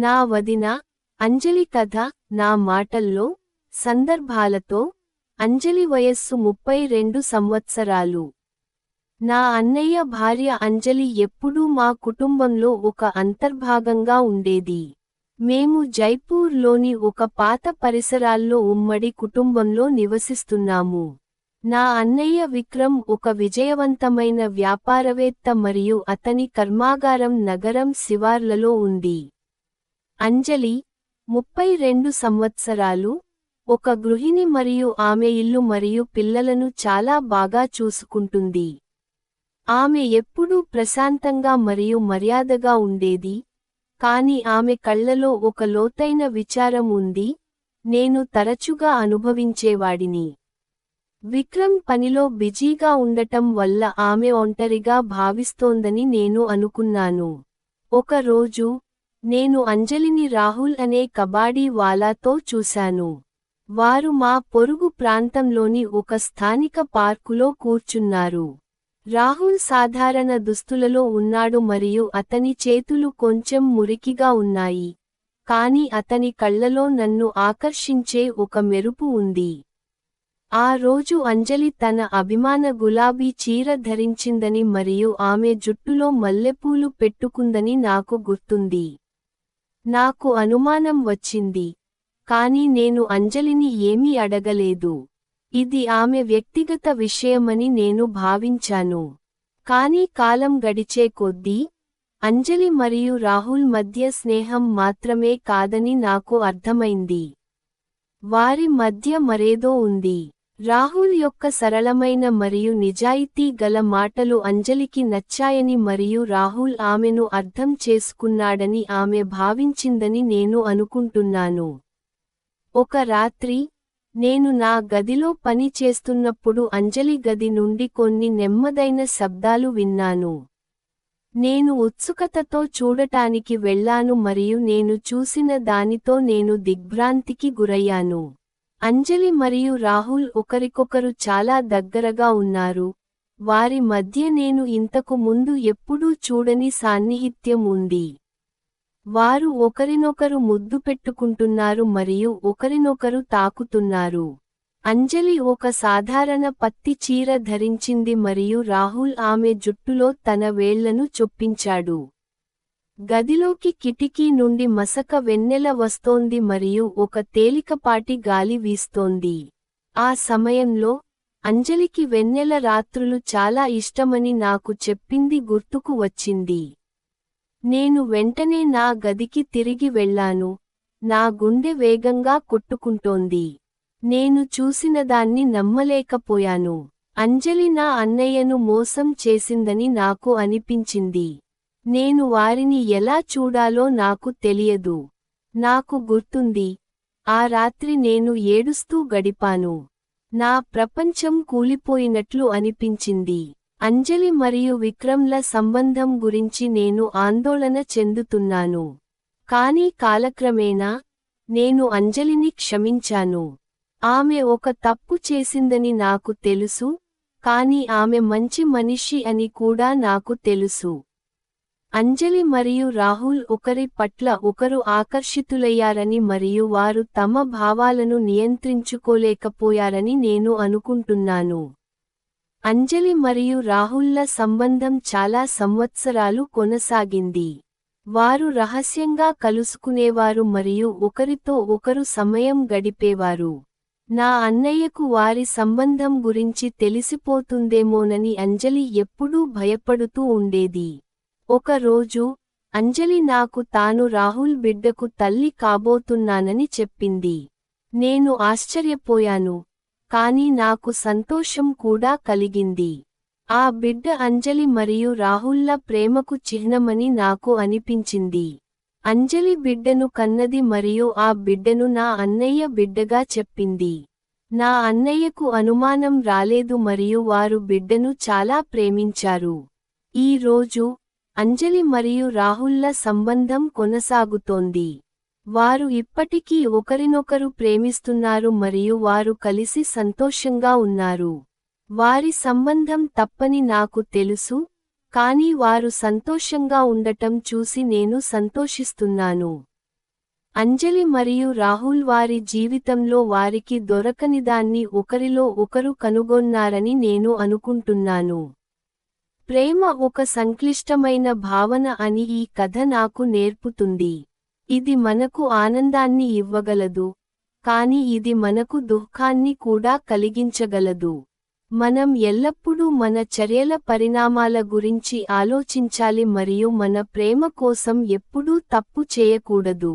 నా వదిన అంజలి కథ నా మాటల్లో సందర్భాలతో అంజలి వయస్సు ముప్పై రెండు సంవత్సరాలు. నా అన్నయ్య భార్య అంజలి ఎప్పుడూ మా కుటుంబంలో ఒక అంతర్భాగంగా ఉండేది. మేము జైపూర్లోని ఒక పాత పరిసరాల్లో ఉమ్మడి కుటుంబంలో నివసిస్తున్నాము. నా అన్నయ్య విక్రమ్ ఒక విజయవంతమైన వ్యాపారవేత్త మరియు అతని కర్మాగారం నగరం శివార్లలో ఉంది. అంజలి ముప్పై రెండు సంవత్సరాలు ఒక గృహిణి మరియు ఆమె ఇల్లు మరియు పిల్లలను చాలా బాగా చూసుకుంటుంది. ఆమె ఎప్పుడూ ప్రశాంతంగా మరియు మర్యాదగా ఉండేది కాని ఆమె కళ్ళలో ఒక లోతైన విచారం ఉంది నేను తరచుగా అనుభవించేవాడిని. విక్రమ్ పనిలో బిజీగా ఉండటం వల్ల ఆమె ఒంటరిగా భావిస్తోందని నేను అనుకున్నాను. ఒక రోజు నేను అంజలిని రాహుల్ అనే కబాడీ వాలాతో చూశాను. వారు మా పొరుగు ప్రాంతంలోని ఒక స్థానిక పార్కులో కూర్చున్నారు. రాహుల్ సాధారణ దుస్తులలో ఉన్నాడు మరియు అతని చేతులు కొంచెం మురికిగా ఉన్నాయి. కాని అతని కళ్ళలో నన్ను ఆకర్షించే ఒక మెరుపు ఉంది. ఆ రోజు అంజలి తన అభిమాన గులాబీ చీర ధరించిందని మరియు ఆమె జుట్టులో మల్లెపూలు పెట్టుకుందని నాకు గుర్తుంది. నాకు అనుమానం వచ్చింది. కాని నేను అంజలిని ఏమీ అడగలేదు. ఇది ఆమె వ్యక్తిగత విషయమని నేను భావించాను. కాని కాలం గడిచే కొద్దీ అంజలి మరియు రాహుల్ మధ్య స్నేహం మాత్రమే కాదని నాకు అర్థమైంది. వారి మధ్య మరేదో ఉంది. రాహుల్ యొక్క సరళమైన మరియు నిజాయితీ గల మాటలు అంజలికి నచ్చాయని మరియు రాహుల్ ఆమెను అర్థం చేసుకున్నాడని ఆమె భావించిందని నేను అనుకుంటున్నాను. ఒక రాత్రి నేను నా గదిలో పని చేస్తున్నప్పుడు అంజలి గది నుండి కొన్ని నెమ్మదైన శబ్దాలు విన్నాను. నేను ఉత్సుకతతో చూడటానికి వెళ్ళాను మరియు నేను చూసిన దానితో నేను దిగ్భ్రాంతికి గురయ్యాను. అంజలి మరియు రాహుల్ ఒకరికొకరు చాలా దగ్గరగా ఉన్నారు. వారి మధ్య నేను ఇంతకు ముందు ఎప్పుడూ చూడని సాన్నిహిత్యం ఉంది. వారు ఒకరినొకరు ముద్దు పెట్టుకుంటున్నారు మరియు ఒకరినొకరు తాకుతున్నారు. అంజలి ఒక సాధారణ పత్తి చీర ధరించింది మరియు రాహుల్ ఆమె జుట్టులో తన వేళ్ళను చొప్పించాడు. గదిలోకి కిటికీ నుండి మసక వెన్నెల వస్తోంది మరియు ఒక తేలికపాటి గాలి వీస్తోంది. ఆ సమయంలో అంజలికి వెన్నెల రాత్రులు చాలా ఇష్టమని నాకు చెప్పింది గుర్తుకు వచ్చింది. నేను వెంటనే నా గదికి తిరిగి వెళ్ళాను. నా గుండె వేగంగా కొట్టుకుంటోంది. నేను చూసినదాన్ని నమ్మలేకపోయాను. అంజలి నా అన్నయ్యను మోసం చేసిందని నాకు అనిపించింది. నేను వారిని ఎలా చూడాలో నాకు తెలియదు. నాకు గుర్తుంది. ఆ రాత్రి నేను ఏడుస్తూ గడిపాను. నా ప్రపంచం కూలిపోయినట్లు అనిపించింది. అంజలి మరియు విక్రమ్ల సంబంధం గురించి నేను ఆందోళన చెందుతున్నాను. కాని కాలక్రమేణా నేను అంజలిని క్షమించాను. ఆమె ఒక తప్పు చేసిందని నాకు తెలుసు కాని ఆమె మంచి మనిషి అని కూడా నాకు తెలుసు. అంజలి మరియు రాహుల్ ఒకరి పట్ల ఒకరు ఆకర్షితులయ్యారని మరియు వారు తమ భావాలను నియంత్రించుకోలేకపోయారని నేను అనుకుంటున్నాను. అంజలి మరియు రాహుల్ల సంబంధం చాలా సంవత్సరాలు కొనసాగింది. వారు రహస్యంగా కలుసుకునేవారు మరియు ఒకరితో ఒకరు సమయం గడిపేవారు. నా అన్నయ్యకు వారి సంబంధం గురించి తెలిసిపోతుందేమోనని అంజలి ఎప్పుడూ భయపడుతూ ఉండేది. ఒక రోజు అంజలి నాకు తాను రాహుల్ బిడ్డకు తల్లి కాబోతున్నానని చెప్పింది. నేను ఆశ్చర్యపోయాను కాని నాకు సంతోషం కూడా కలిగింది. ఆ బిడ్డ అంజలి మరియు రాహుల్ల ప్రేమకు చిహ్నమని నాకు అనిపించింది. అంజలి బిడ్డను కన్నది మరియు ఆ బిడ్డను నా అన్నయ్య బిడ్డగా చెప్పింది. నా అన్నయ్యకు అనుమానం రాలేదు మరియు వారు బిడ్డను చాలా ప్రేమించారు. ఈ రోజు అంజలి మరియు రాహుల్ల సంబంధం కొనసాగుతోంది. వారు ఇప్పటికీ ఒకరినొకరు ప్రేమిస్తున్నారు మరియు వారు కలిసి సంతోషంగా ఉన్నారు. వారి సంబంధం తప్పని నాకు తెలుసు కానీ వారు సంతోషంగా ఉండటం చూసి నేను సంతోషిస్తున్నాను. అంజలి మరియు రాహుల్ వారి జీవితంలో వారికి దొరకనిదాన్ని ఒకరిలో ఒకరు కనుగొన్నారని నేను అనుకుంటున్నాను. ప్రేమ ఒక సంక్లిష్టమైన భావన అని ఈ కథ నాకు నేర్పుతుంది. ఇది మనకు ఆనందాన్ని ఇవ్వగలదు కాని ఇది మనకు దుఃఖాన్ని కూడా కలిగించగలదు. మనం ఎల్లప్పుడూ మన చర్యల పరిణామాల గురించి ఆలోచించాలి మరియు మన ప్రేమ కోసం ఎప్పుడూ తప్పు చేయకూడదు.